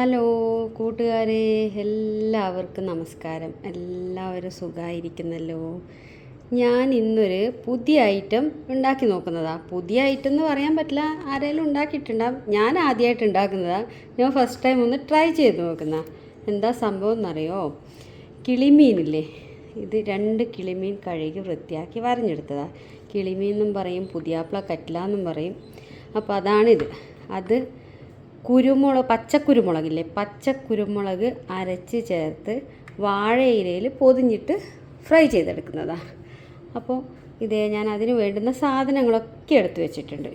Hello കൂട്ടുകാരെ എല്ലാവർക്കും നമസ്കാരം. എല്ലാവരും സുഖമായിരിക്കുന്നല്ലോ ഞാൻ ഇന്നൊരു പുതിയ ഐറ്റം ഉണ്ടാക്കി നോക്കുന്നതാണ് പുതിയ ഐറ്റം എന്ന് പറയാൻ പറ്റില്ല ആരെങ്കിലും ഉണ്ടാക്കിയിട്ടുണ്ടാകും ഞാൻ ആദ്യമായിട്ട് ഉണ്ടാക്കുന്നതാണ് ഞാൻ ഫസ്റ്റ് ടൈം ഒന്ന് ട്രൈ ചെയ്ത് നോക്കുന്ന എന്താ സംഭവം എന്നറിയോ? കിളിമീനില്ലേ? ഇത് രണ്ട് കിളിമീൻ കഴുകി വൃത്തിയാക്കി വരഞ്ഞെടുത്തതാണ് കിളിമീൻ എന്നും പറയും പുതിയാപ്പിള കറ്റില എന്നും പറയും. അപ്പോൾ അതാണിത്. അത് കുരുമുളക് പച്ചക്കുരുമുളകില്ലേ പച്ചക്കുരുമുളക് അരച്ച് ചേർത്ത് വാഴയിലയിൽ പൊതിഞ്ഞിട്ട് ഫ്രൈ ചെയ്തെടുക്കുന്നതാണ് അപ്പോൾ ഇതേ ഞാൻ അതിന് വേണ്ടുന്ന സാധനങ്ങളൊക്കെ എടുത്തു വെച്ചിട്ടുണ്ട്.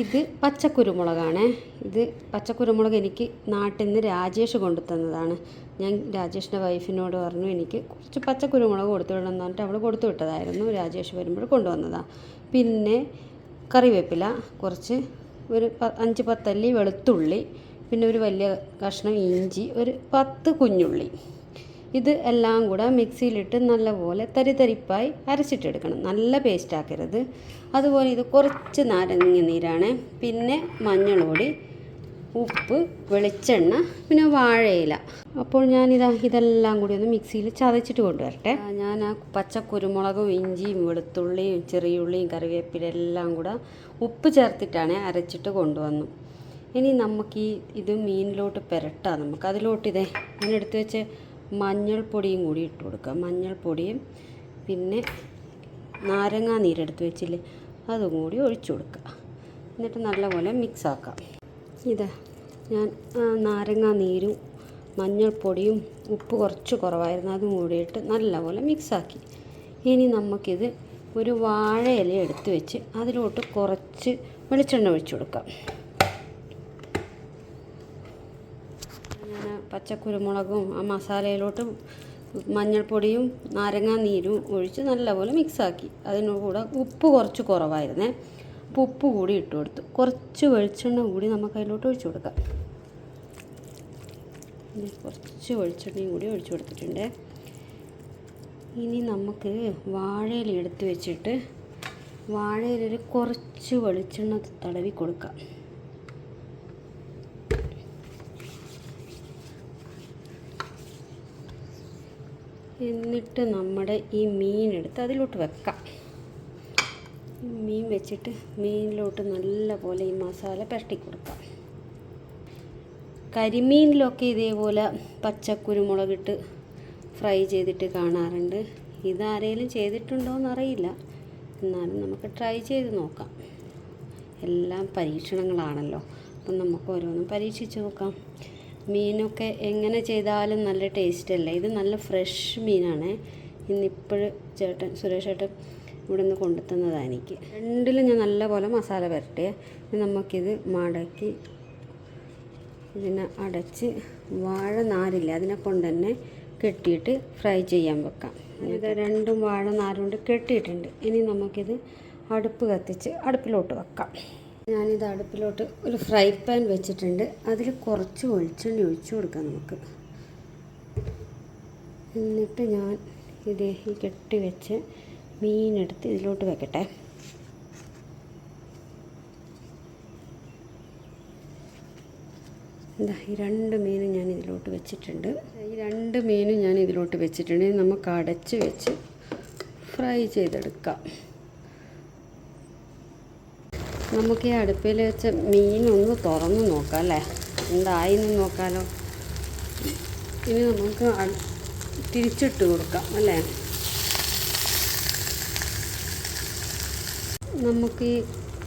ഇത് പച്ചക്കുരുമുളകാണ് ഇത് പച്ചക്കുരുമുളക് എനിക്ക് നാട്ടിൽ നിന്ന് രാജേഷ് കൊണ്ടു തന്നതാണ്. ഞാൻ രാജേഷിന്റെ വൈഫിനോട് പറഞ്ഞു എനിക്ക് കുറച്ച് പച്ചക്കുരുമുളക് കൊടുത്തു വിടണം എന്ന് പറഞ്ഞിട്ട് അവൾ കൊടുത്തു വിട്ടതായിരുന്നു. രാജേഷ് വരുമ്പോൾ കൊണ്ടുവന്നതാണ് പിന്നെ കറിവേപ്പില കുറച്ച് ഒരു അഞ്ച് പത്തല്ലി വെളുത്തുള്ളി പിന്നെ ഒരു വലിയ കഷ്ണം ഇഞ്ചി ഒരു പത്ത് കുഞ്ഞുള്ളി. ഇത് എല്ലാം കൂടെ മിക്സിയിലിട്ട് നല്ലപോലെ തരിതരിപ്പായി അരച്ചിട്ടെടുക്കണം. നല്ല പേസ്റ്റ് ആക്കരുത്. അതുപോലെ ഇത് കുറച്ച് നാരങ്ങ നീരാണ്. പിന്നെ മഞ്ഞൾപ്പൊടി ഉപ്പ് വെളിച്ചെണ്ണ പിന്നെ വാഴയില. അപ്പോൾ ഞാനിതാ ഇതെല്ലാം കൂടി ഒന്ന് മിക്സിയിൽ ചതച്ചിട്ട് കൊണ്ടുവരട്ടെ. ഞാൻ ആ പച്ച കുരുമുളകും ഇഞ്ചിയും വെളുത്തുള്ളിയും ചെറിയുള്ളിയും കറിവേപ്പില എല്ലാം കൂടെ ഉപ്പ് ചേർത്തിട്ടാണ് അരച്ചിട്ട് കൊണ്ടുവന്നു. ഇനി നമുക്ക് ഈ ഇത് മീനിലോട്ട് പുരട്ടാം നമുക്ക്. അതിലോട്ട് ഇതേ ഞാൻ എടുത്ത് വെച്ച് മഞ്ഞൾപ്പൊടിയും കൂടി ഇട്ട് കൊടുക്കാം. മഞ്ഞൾപ്പൊടിയും പിന്നെ നാരങ്ങാ നീരെടുത്ത് വെച്ചില്ലേ അതും കൂടി ഒഴിച്ചു കൊടുക്കുക എന്നിട്ട് നല്ലപോലെ മിക്സ് ആക്കാം. ഇതാ ഞാൻ നാരങ്ങ നീരും മഞ്ഞൾപ്പൊടിയും ഉപ്പ് കുറച്ച് കുറവായിരുന്നു. അതും കൂടിയിട്ട് നല്ലപോലെ മിക്സാക്കി ഇനി നമുക്കിത് ഒരു വാഴയില എടുത്ത് വെച്ച് അതിലോട്ട് കുറച്ച് വെളിച്ചെണ്ണ ഒഴിച്ചു കൊടുക്കാം. ഞാൻ പച്ചക്കുരുമുളകും ആ മസാലയിലോട്ട് മഞ്ഞൾപ്പൊടിയും നാരങ്ങാ നീരും ഒഴിച്ച് നല്ലപോലെ മിക്സാക്കി അതിനു കൂടെ ഉപ്പ് കുറച്ച് കുറവായിരുന്നേ. ഉപ്പ് കൂടി ഇട്ട് കൊടുത്തു. കുറച്ച് വെളിച്ചെണ്ണ കൂടി നമുക്ക് അതിലോട്ട് ഒഴിച്ചു കൊടുക്കാം. കുറച്ച് വെളിച്ചെണ്ണയും കൂടി ഒഴിച്ചു കൊടുത്തിട്ടുണ്ട്. ഇനി നമുക്ക് വാഴയിൽ എടുത്ത് വെച്ചിട്ട് വാഴയിലൊരു കുറച്ച് വെളിച്ചെണ്ണ തടവി കൊടുക്കാം. എന്നിട്ട് നമ്മുടെ ഈ മീനെടുത്ത് അതിലോട്ട് വെക്കാം. മീൻ വെച്ചിട്ട് മീനിലോട്ട് നല്ലപോലെ ഈ മസാല പുരട്ടി കൊടുക്കാം. കരിമീനിലൊക്കെ ഇതേപോലെ പച്ചക്കുരുമുളകിട്ട് ഫ്രൈ ചെയ്തിട്ട് കാണാറുണ്ട്. ഇതാരേലും ചെയ്തിട്ടുണ്ടോ എന്നറിയില്ല എന്നാലും നമുക്ക് ട്രൈ ചെയ്ത് നോക്കാം. എല്ലാം പരീക്ഷണങ്ങളാണല്ലോ. അപ്പം നമുക്ക് ഓരോന്നും പരീക്ഷിച്ച് നോക്കാം. മീനൊക്കെ എങ്ങനെ ചെയ്താലും നല്ല ടേസ്റ്റ് അല്ലേ ഇത് നല്ല ഫ്രഷ് മീനാണ്. ഇന്നിപ്പോഴും ചേട്ടൻ സുരേഷ് ചേട്ടൻ ഇവിടെ നിന്ന് കൊണ്ടുത്തന്നതാണ് എനിക്ക്. രണ്ടിലും ഞാൻ നല്ലപോലെ മസാല പുരട്ടിയ. നമുക്കിത് മടക്കി ഇതിനെ അടച്ച് വാഴ നാരില്ല അതിനെ കൊണ്ട് തന്നെ കെട്ടിയിട്ട് ഫ്രൈ ചെയ്യാൻ വെക്കാം. ഇത് രണ്ടും വാഴ നാരുകൊണ്ട് കെട്ടിയിട്ടുണ്ട്. ഇനി നമുക്കിത് അടുപ്പ് കത്തിച്ച് അടുപ്പിലോട്ട് വെക്കാം. ഞാനിത് അടുപ്പിലോട്ട് ഒരു ഫ്രൈ പാൻ വെച്ചിട്ടുണ്ട്. അതിൽ കുറച്ച് വെളിച്ചെണ്ണ ഒഴിച്ചു കൊടുക്കാം നമുക്ക്. എന്നിട്ട് ഞാൻ ഇത് ഈ കെട്ടി വെച്ച് മീനെടുത്ത് ഇതിലോട്ട് വെക്കട്ടെ. എന്താ ഈ രണ്ട് മീനും ഞാൻ ഇതിലോട്ട് വെച്ചിട്ടുണ്ട്. ഈ രണ്ട് മീനും ഞാൻ ഇതിലോട്ട് വെച്ചിട്ടുണ്ട്. നമുക്ക് അടച്ച് വെച്ച് ഫ്രൈ ചെയ്തെടുക്കാം. നമുക്ക് ഈ അടുപ്പിൽ വെച്ച മീനൊന്ന് തുറന്ന് നോക്കാം അല്ലേ? എന്തായിന്ന് നോക്കാലോ. ഇനി നമുക്ക് തിരിച്ചിട്ട് കൊടുക്കാം അല്ലേ? നമുക്ക് ഈ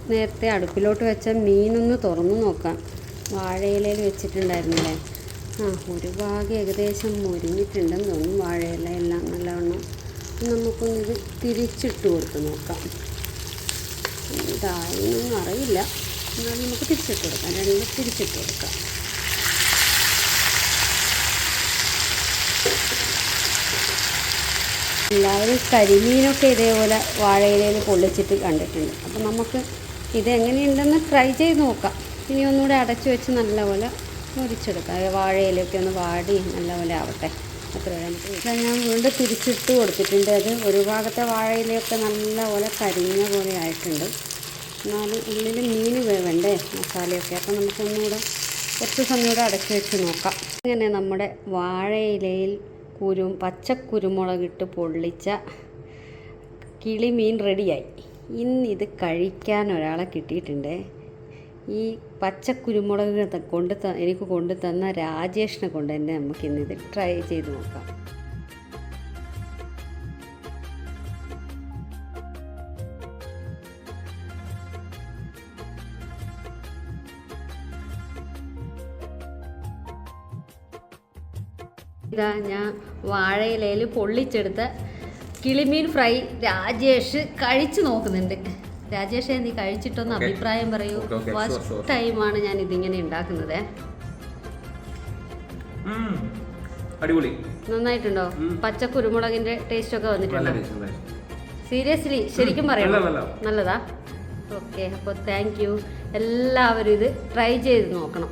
നേരത്തെ അടുപ്പിലോട്ട് വെച്ച മീനൊന്ന് തുറന്നു നോക്കാം. വാഴയിലയിൽ വെച്ചിട്ടുണ്ടായിരുന്നില്ലേ? ആ ഒരു ഭാഗം ഏകദേശം മുരിഞ്ഞിട്ടുണ്ടെന്ന് തോന്നുന്നു. വാഴയില എല്ലാം നല്ലവണ്ണം നമുക്കൊന്നിത് തിരിച്ചിട്ട് കൊടുത്ത് നോക്കാം. ഇതായെന്നൊന്നും അറിയില്ല. എന്നാലും നമുക്ക് തിരിച്ചിട്ട് കൊടുക്കാം. രണ്ടും തിരിച്ചിട്ട് കൊടുക്കാം. എല്ലാവരും കരിമീനൊക്കെ ഇതേപോലെ വാഴയിലയിൽ പൊള്ളിച്ചിട്ട് കണ്ടിട്ടുണ്ട്. അപ്പം നമുക്ക് ഇത് എങ്ങനെയുണ്ടെന്ന് ട്രൈ ചെയ്ത് നോക്കാം. ഇനി ഒന്നുകൂടെ അടച്ചു വെച്ച് നല്ലപോലെ മുരിച്ചെടുക്കാം വാഴയിലൊക്കെ ഒന്ന് വാടി നല്ലപോലെ ആവട്ടെ. അത്ര വേണം ഞാൻ വീണ്ടും തിരിച്ചിട്ട് കൊടുത്തിട്ടുണ്ട്. അത് ഒരു ഭാഗത്തെ വാഴയിലൊക്കെ നല്ലപോലെ കരിഞ്ഞ പോലെ ആയിട്ടുണ്ട്. എന്നാലും ഉള്ളിൽ മീൻ വേവണ്ടേ മസാലയൊക്കെ. അപ്പം നമുക്കൊന്നുകൂടെ കുറച്ച് സമയം കൂടെ അടച്ചു വെച്ച് നോക്കാം. ഇങ്ങനെ നമ്മുടെ വാഴയിലയിൽ കുരു പച്ചക്കുരുമുളകിട്ട് പൊള്ളിച്ച കിളിമീൻ റെഡിയായി. ഇന്നിത് കഴിക്കാൻ ഒരാളെ കിട്ടിയിട്ടുണ്ട്. ഈ പച്ച കുരുമുളക് കൊണ്ട് എനിക്ക് കൊണ്ടു തന്ന രാജേഷിനെ കൊണ്ട് തന്നെ നമുക്ക് ഇന്നിത് ട്രൈ ചെയ്ത് നോക്കാം. ഇതാ ഞാൻ വാഴയിലയിൽ പൊള്ളിച്ചെടുത്ത കിളിമീൻ ഫ്രൈ രാജേഷ് കഴിച്ചു നോക്കുന്നുണ്ട്. രാജേഷേ നീ കഴിച്ചിട്ടൊന്ന് അഭിപ്രായം പറയൂ. ഫസ്റ്റ് ടൈമാണ് ഞാൻ ഇതിങ്ങനെ ഉണ്ടാക്കുന്നത്. അടിപൊളി. നന്നായിട്ടുണ്ടോ? പച്ച കുരുമുളകിന്റെ ടേസ്റ്റ് ഒക്കെ വന്നിട്ടുണ്ട്. സീരിയസ്ലി ശരിക്കും പറയാം പറയണം നല്ല, നല്ല. നല്ലതാ? ഓക്കെ അപ്പോൾ താങ്ക് യു എല്ലാവരും ഇത് ട്രൈ ചെയ്ത് നോക്കണം.